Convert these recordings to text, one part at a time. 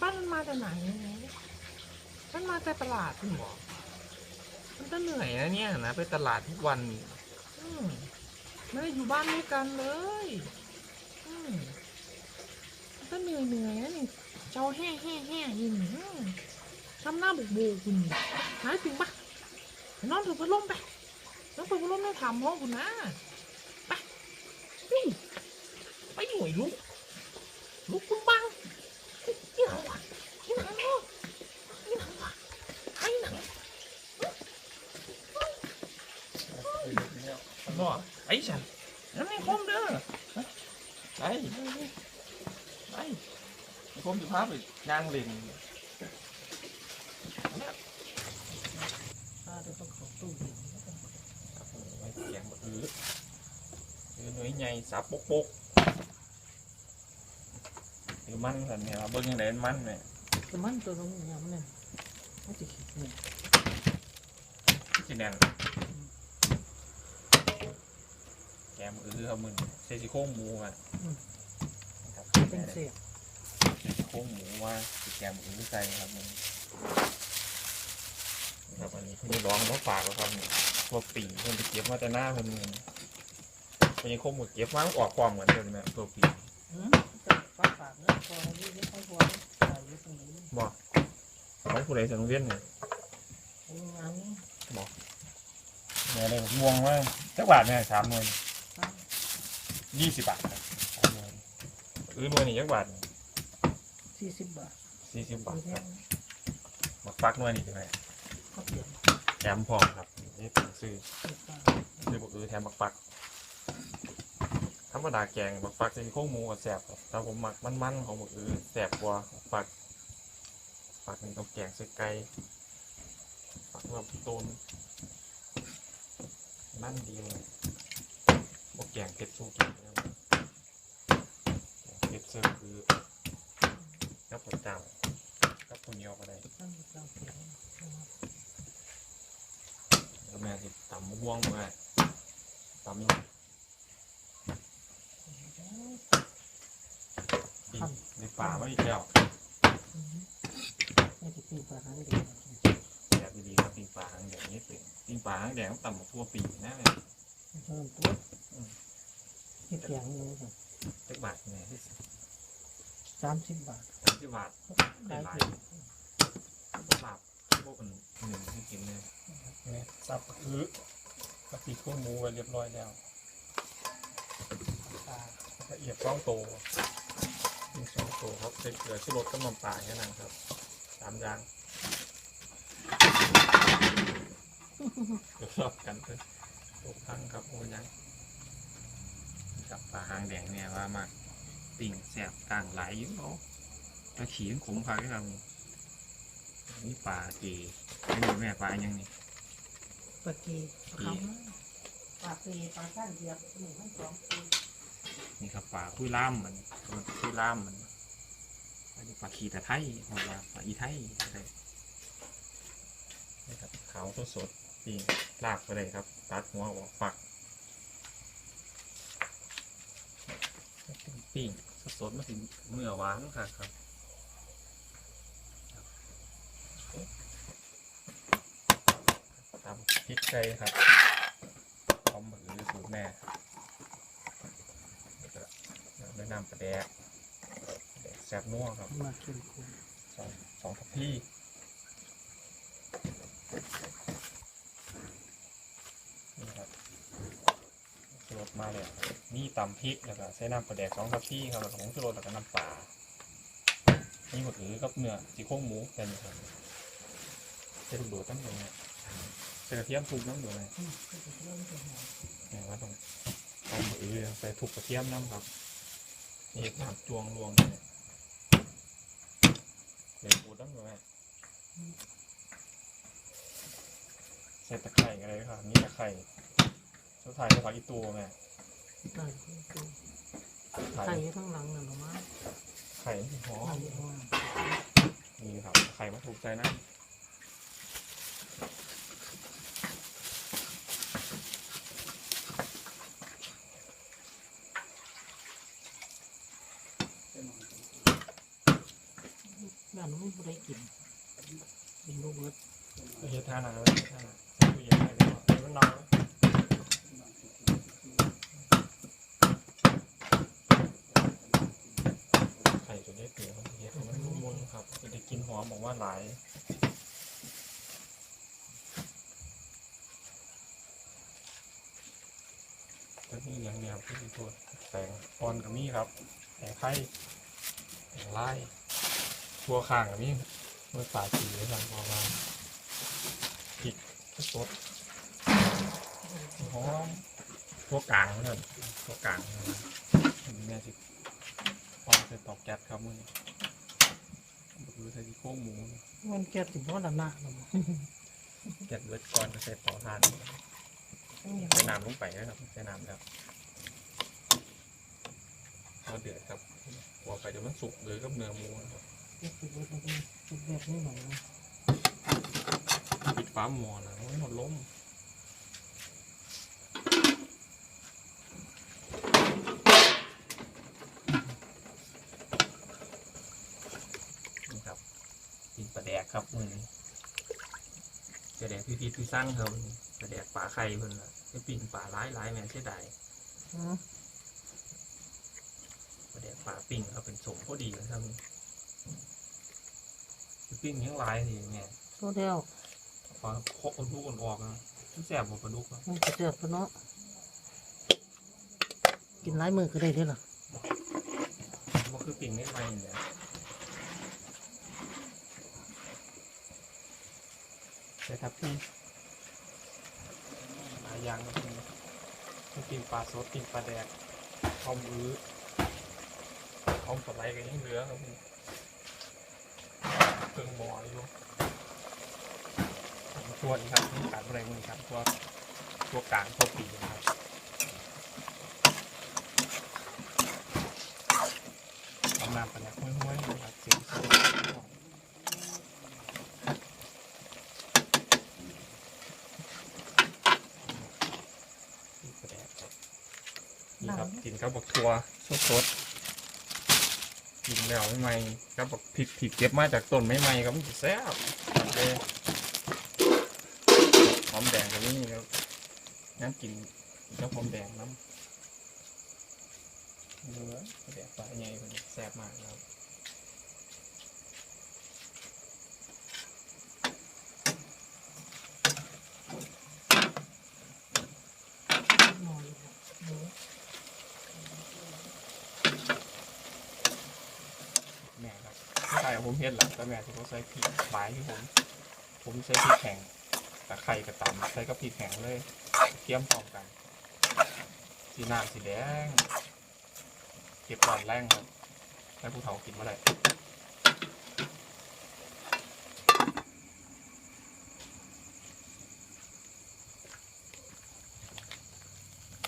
บ้านมันมาจากไหนเนี่ยมันมาจากตลาดคุณหมอมันก็เหนื่อยนะเนี่ยนะไปตลาดทุกวันอืมไม่ได้อยู่บ้านด้วยกันเลย อืมมันก็เหนื่อยเหนื่อยนะนี่เจ้าแห่แห่แห่ยินทำหน้าบุกบูคุณหายจริงปะนอนถือพัดลมไปนอนถือพัดลมไม่ทำห้องคุณนะไปไปหน่วยลุกลุกคุณบังนี่หนัง วะนี่หนังวะนี่หนังวะไอ้หนังบ่ไอ้ฉันนั่นไม่คมเด้อไอ้ไอ้ผมจะพาไปย่างเล่น อ่าเดี๋ยวต้องเข้าตู้เย็น ครับผมไว้เสียงบอือคือหน่วยใหญ่สับปกปกหรือมันสันเนี่ยเราเบิ่งยังไงมันเนี่ยแต่มันตัวน้องยำเนี่ยมันจะขี้เนี่ยที่แน่นแกมอือเอามือเซซิโค้งหมูอะครับเป็นเศษเซซิโค้งหมูว่าสิแกมอือใส่ครับมึงครับอันนี้เพิ่งร้องต้องฝากแล้วครับนี่พวกปีเพิ่นไปเก็บมาแต่หน้าเพิ่นนี่เพิ่นยังคงหมดเก็บมาออกความเหมือนเดิมนะตัวปี บอกไว้ผู้ใดจะโรงเรียนเนี่ยโอ้ยงานนี้แม่เลยม่วงว่าจักบาทเนี่ยสามหน่วยยี่สิบบาทครับสามหน่วยเออหน่วยนี่จักบาทสี่สิบบาทสี่สิบบาทแพครับงบักฟักหน่วยนี่ใช่ไหมก็เปลี่ยนแถมพร้อมครับนี่เป็นซื้อสิบบาทซื้อบักเออแถมบักฟักธรรมดาแกงบักฟักจะมีโค้งหมูกับแสบครับแต่ผมหมักมันๆของบักเออแสบกว่าบักฟัก ฟักนี่ต้องแกงใส่ไก่ฟักแบบต้นนั่นดีเลยบกแกงเผ็ดสู้กินนะครับแกงเผ็ดเสิร์ฟคือกับผัดจำกับข้าวเหนียวก็ได้นั่นเจ้าเปลี่ยนแล้วแม่สิตำมะม่วงมาตำยังปีในป่าไม่อีกแล้ว ไม่ติดปีปลาหางเดียวแบบดีๆครับปีป่าหางแดงนี่เป็นปีป่าหางแดงต้องตำมาทั่วปีนะเลยเพิ่มตัวเห็ดแกงนี่ครับจักบาทเนี่ยที่สามสิบบาทสามสิบบาทได้หลายถึงบาทพวกมันหนึ่งที่กินเลยเนี่ยสับคือปฏิข้นหมูไว้เรียบร้อยแล้วปลาละเอียดต้องโตมีสองโตครับใส่เกลือชูรสกับน้ำปลาแค่นั้นครับ สามอย่างเดี๋ยวรอบกันเลยตกทั้งครับโอ้ยังกับปลาหางแดงเนี่ยว่ามากปิ่งแสบต่างหลายอยู่เนาะปลาขีนขมพาที่เรานี่ปลาเกไม่รู้แม่ปลายังนี่ปลากีปลาคำปลาปีปลาสั้นเดียวหนึ่งพันสองปีนี่ครับปลาคุยล่ามมันคุยล่ามมัน อันนี้ปลาขีตะไทยหรือว่าปลาอีไทยอะไรนี่ครับขาวสดๆปิ่ลากไปเลยครับ ตัดหัวออกฝักปิ่งสดๆมาถึงเมื่อวานค่ะครับตำพริกไทยครับพร้อมมือสูตรแม่แล้วนะนำปลาแดก แดกแซ่บนัวครับมาเข้มข้นสองสองทัพพี่นี่ครับชูรสมาเลยนี่ตำพริกแล้วก็ใส่น้ำปลาแดกสองทัพพี่ครับแล้วก็ผงชูรสแล้วก็น้ำปลานี่หมดหรือกับเนื้อซี่โครงหมูเป็นครับเส้นดูดตั้งตรงนี้ใส่กระเทียมทุบน้ำดูเลยอืมก็จะเริ่มจะหมเนี่ยว่าต้องเอามือใส่ถูกกระเทียมน้ำครับนี่น้ำจวงรวงเนี่ย เดี๋ยวปูต้องดูไหมใส่ตะไคร้อะไรครับนี่ตะไคร้สุดท้ายจะผักอีตูแม่ได้ตัวไข่ไข่ข้างหลังน่ะหรอมั้งไข่มันหอไข่มข้างหลังนี่ครับไข่มาถูกใจนะ บ้านนู้นไม่ได้กินกินลูกเบิดเฮ็ดทานอะไรทานใส่ตู้เย็นได้เลยเดี๋ยวมันนอนไข่จะได้เปลี่ยนเฮ็ดให้มันนุ่มๆครับจะได้กินหอมบอกว่าหลายก็มีอย่างแนวที่ตัวแสงออนกับมีครับแสงไข่แสงไล่ ตัวข้างกับมีเมื่อสายสีเลยครับออกมาพริกสดหอมตัวกลางนั่นตัวกลางนะครับแม่สิพอใส่ตอกแก๊สครับมือนี้ดูใส่ที่โค้งหมูมันแก่ถึงเพราะดำหน้าเราแก๊สเบิดก่อนก็ใส่ต่อทานใส่น้ำลงไปนะครับใส่น้ำแล้วพอเดือดครับหัวไปเดี๋ยวมันสุกเลยกับเนื้อหมูนะครับ แก่ถึงเบิดมันก็สุดแบบนี้หน่อยนะปิดฟ้าหมอนะไม่หมดล้มนี่ครับกินปลาแดกครับมือนี้ปลาแดกพี่พีพี่สร้างเขาปลาแดกปลาไข่เพิ่นละไปปิ่งปลาร้ายร้ายแม่เสียดายปลาแดกปลาปิ่งเขาเป็นสมพอดีเลยครับ ปิ้งยังร้ายสิแม่โซเดียวปลาโคกลูกอ่อนออกนะมันแสบกว่าปลาดุกนะมันจะเจ็บปะเนาะกินหลายมือก็ได้ด้อล่ะมันคือปิ่งไม่ไหมเนี่ยใช่ครับพี่หลายอย่างก็มีมันปิ่งปลาสดปิ่งปลาแดกข้าวมือข้าวปลาไหลก็ยังเหลือครับพี่ เครื่องหมออยู่ตัวอีกครับนี่การอะไรมือครับตัวตัวกลางตัวปีนะครับเอาน้ำไปแล้วห้วยๆนะครับเสียงนี่ครับนี่ครับกินข้าวบักทัวสดๆ กินแล้วไม่ไหมข้าวบักผิดผิดเก็บมาจากต้นไม่ไหมครับมันจะแซ่บเลยหอมแดงกับนี่ครับน้ำกินเจ้าหอมแดงน้ำเนื้อแดงปลาใหญ่มันแซ่บมากครับ หน่อยเออ แม่ครับใส่ ผมเห็นหลังแต่แม่ที่เขาใส่พริกหลายที่ผม ผมใช้พริกแข็งแต่ไข่กระตำใส่กับพริกแข็งเลยเทียมพร้อมกัน สีน้ำสีแดง เก็บตอนแรงครับให้ผู้เฒ่ากินมื่อไหร่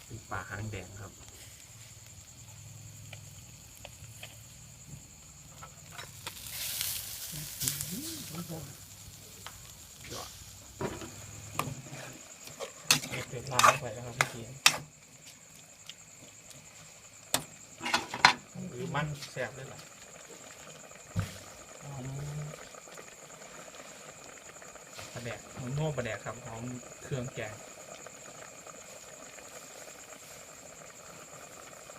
เป็นปลาหางแดงครับ เก็บเก็บล้างไปแล้วครับพี่เกียร์หรือมันแสบด้วยหรอหอมปลาแดกหอมโน่ปลาแดกครับหอมเครื่องแกง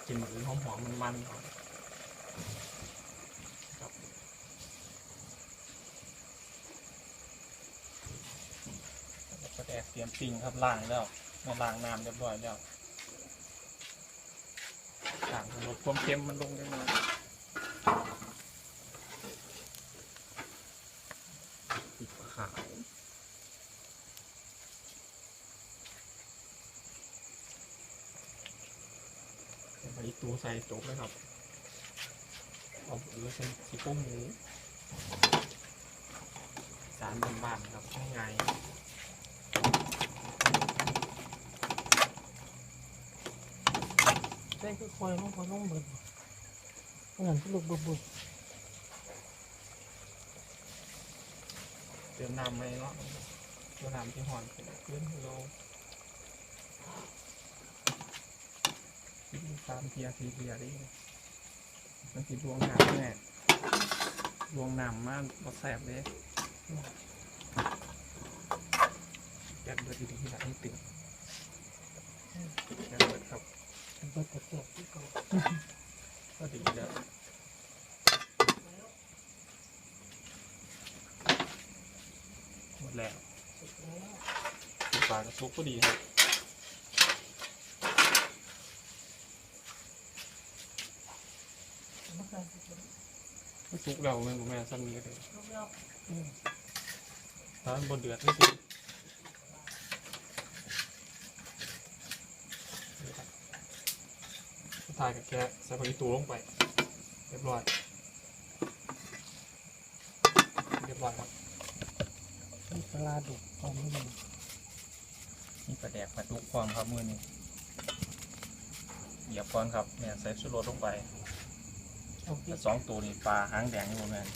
กินหรือหอมหอมมันมันครับปลาแดก เตรียมปิ้งครับล้างแล้วมาล้างน้ำเรียบร้อยแล้วล้างลดความเค็มมันลงได้ไหน่อยปิดขาวไปตัวใส่จบเลยครับเอาหรือเป็นสีโป้งหมูสารบ้านๆครับง่าย ใส่คือคอยลงคอยลงเบิดเพราะงั้นก็ลูกเบิดเบิดเติมน้ำไหมเนาะเติมน้ำที่หอนขึ้นขึ้นโลสามเทียสี่เทียดิมันติดดวงหนาแน่ลวงน้ำมากบดแสบเลยแกะเบิดดีๆที่ไหนให้ตึงแกะเบิดครับ เป็นเบิดแต่แก่ที่เก่า ก็ดีแล้วหมดแล้ว สุดแล้ว ตุกก็ดีครับไม่ทุกเราแม่ผมแม่ซ้ำนี้ก็ได้ลูกแล้วตอนบนเดือดไม่สุดท้ายกับแกใส่ผักอีตูลงไป เรียบร้อย เรียบร้อยครับมีปลาดุกอมนี่ ปลาแดกปลาตุกพร้อมครับมือนี้เหยียบก่อนครับเนี่ยใส่ชูรสลงไปโอเคแต่สองตัวนี่ปลาหางแดงนี่ผมแม่น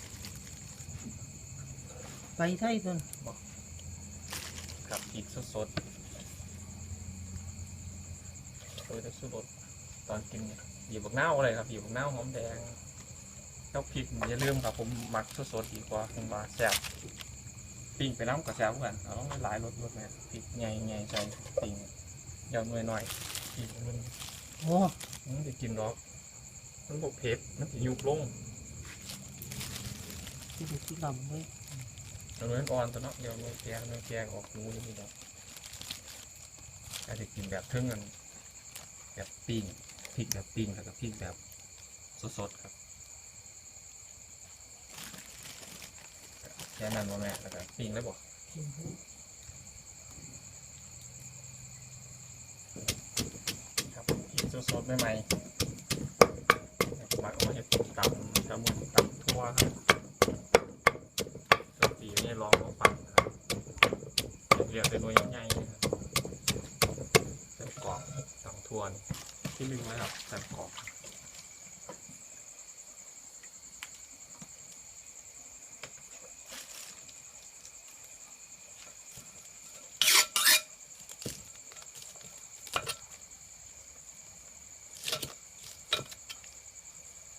ไปไทยตัวกับพริกสดๆโดยแต่ชูรสตอนกินเนี่ยหยิบบักเน่าวอะไรครับหยิบบักเน่าวหอมแดงแล้วพริกอย่าลืมครับผมหมักสดๆดีกว่าผมว่าแซ่บ ปิ้งไปน้ำกับแซ่บเหมือนกันเอาต้องหลายรสรสแม่พริกใหญ่ๆใส่ปิ้งยาวหน่อยหน่อยๆพริกมันโอ้มันจะกินหรอกมันบอกเผ็ดมันจะยุบลงที่ดูที่ลำเลยเอาเนื้ออ่อนตัวเนาะเดี๋ยวเนื้อแกงเนื้อแกงออกหนูนี่ครับอาจจะกินแบบทึ่งกันแบบปิ้งพริกแบบปิ้งแล้วก็พริกแบบสดๆครับ ค่นั้นว่าแม่แล้วก็ปิ้งแล้วบอกครับพริกสดๆใหม่ๆหมักเอามาให้ตำตำมันตำทั่วครับสตีนี่ลองของปั่นะครับเรียกเป็นหน่วยใหญ่ๆนะครับใส่กรอบตำทั่วนที่หนึ่งนะครับใส่กรอบ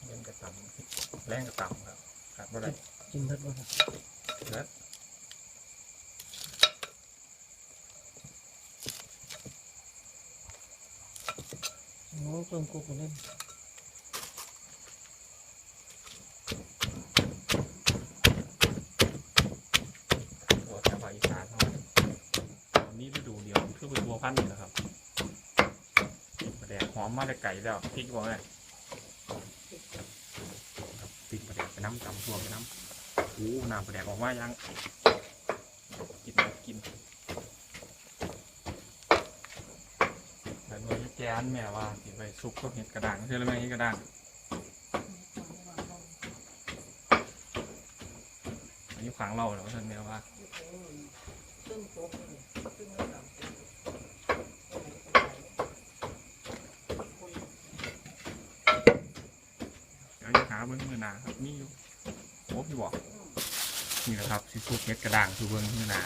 เล่นกระตำ แรงกระตำครับครับว่าไรกินเบิดบ่ครับเนื้อโอ้เพิ่มกุ๊กเล่นตัวแถวภาคอีสานเขาอันนี้ฤดูเดียวคือเป็นบัวพันธุ์นี่นะครับประแดกหอมมาแต่ไก่แล้วพริกบอกไงครับพริกประแดกไป น้ำตำทั่วไปน้ำโอ้น้ำประแดกออกมายังกินกินแบบนี้แกนแม่ว่ากิไปซุปก็เห็ดกระด้างเชื่อไหมเห็ดกระด้างอันนี้ขวางเราเหรอท่านแมวว่า ซึ่งโต๊ะนี่ซึ่งไม่ต่ำ เบิ้งมือหนาครับนี่อยู่โอ้พี่บอกนี่แหละครับสิสูตรเม็ดกระด่างคือเบิ้งมือหนา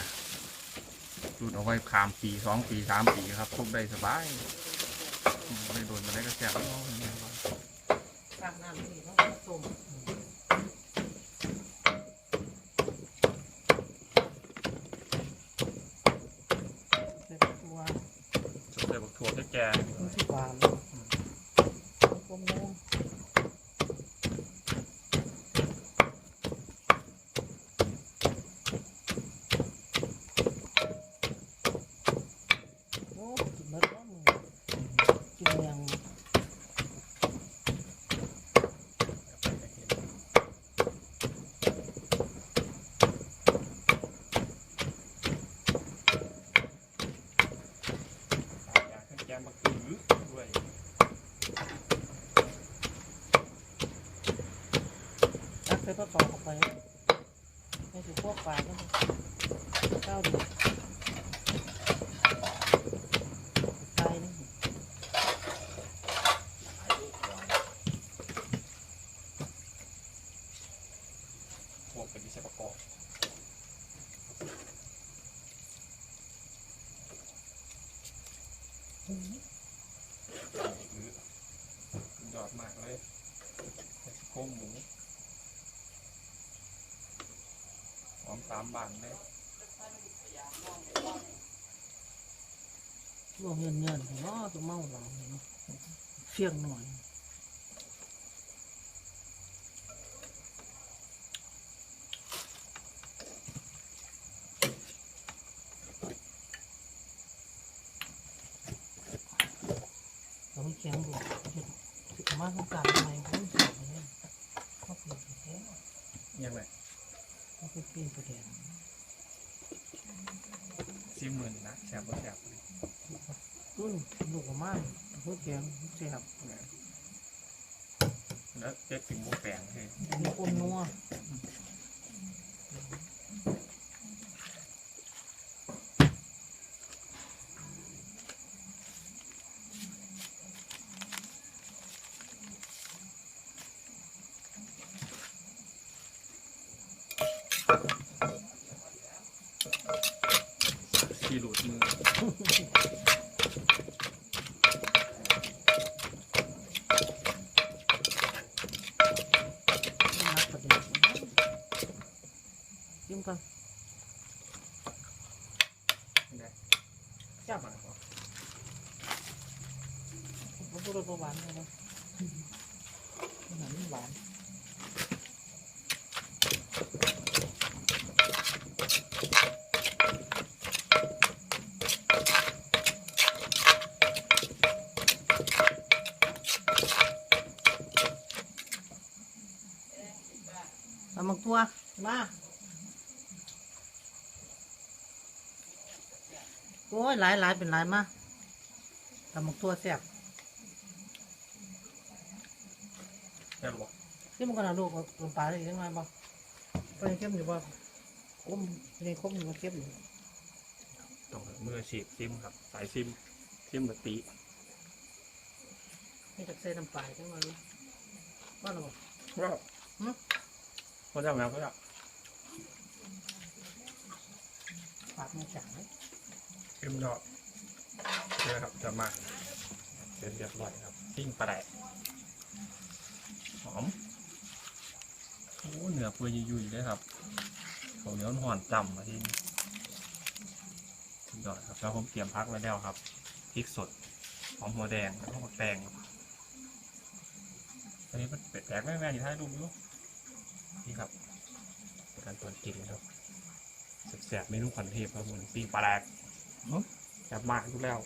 สูดเอาไว้ขามปีสองปีสามปีครับทุบได้สบายไม่โดนมาได้ก็แสบแล้วแม่ว่าตามน้ำนี่ต้องผสมใส่ตัว สดใส่บักถั่วแก่ มันสิหวานกลมแดงโอ้กินเบิดแล้วมึงกินยัง อยากขึ้นแกมบักอื้อด้วย ตักใส่ผ้าขาวออกไปให้ถือ พวกปลาก็ได้ข้าดีใส่นี่ พวกเป็นดิเซประกอบอื้อยอดมากเลยใส่โครงหมู สามบางได้ลวเงินเงินเนาะตัวเมาหลังเนาะเฟียงหน่อยเราไม่แข็งดูเห็ดสิมาต้องการอะไรก็ต้องสอบเนี่ยเขาเปลี่ยนไปแท้ยังไง เขาไปเปลี่ยนไปแทนซิมมือนนะแซ่บบ่แซ่บเลยตุ้นลูกกับไม้พวกแกงแซ่บแล้วเจ๊ถึงโบแปลงเลยมีอมนัว ขี้หลุดมือ ไม่นักประเดี๋ยว จิ้มกันได้จับมาก่อนมันพูดว่าหวานเลยนะหวานหวาน ตำมักตัวมา โอ้ยหลายหลายเป็นหลายมาตำมักตัวแซ่บแซ่บบ่ที่มันก็น่าลูกเอาลงปลาได้ยังไงบ่ก็ยังเข้มอยู่บ่คมยังคมอยู่บ่เข้มอยู่ต้องมือฉีกซิมครับ สายซิมซิมแบบตีนี่จะใส่น้ำปลาจังมาเลยว่าหรอบ่ว้าวหึเขาจะมาเขาจะปากมันจังเลย ซิมยอดเชื่อครับจะมาเสร็จเรียบร้อยครับซิ่งปลาแดกหอมโอ้เนื้อเปื่อยยุ่ยๆเลยครับเขาเนียวห่อนจำมาที่นี่ยอดครับแล้วผมเตรียมพักไว้แล้วครับพริกสดหอมหัวแดงแล้วก็ผักแดงอันนี้มันเป็ดแตกแม่แม่อยู่ท้ายรูปอยู่นี่ครับการตอนกินครับแสบๆเมนูขวัญเทพครับผมปิ้งปลาแดก แซ่บมากทุกแล้ว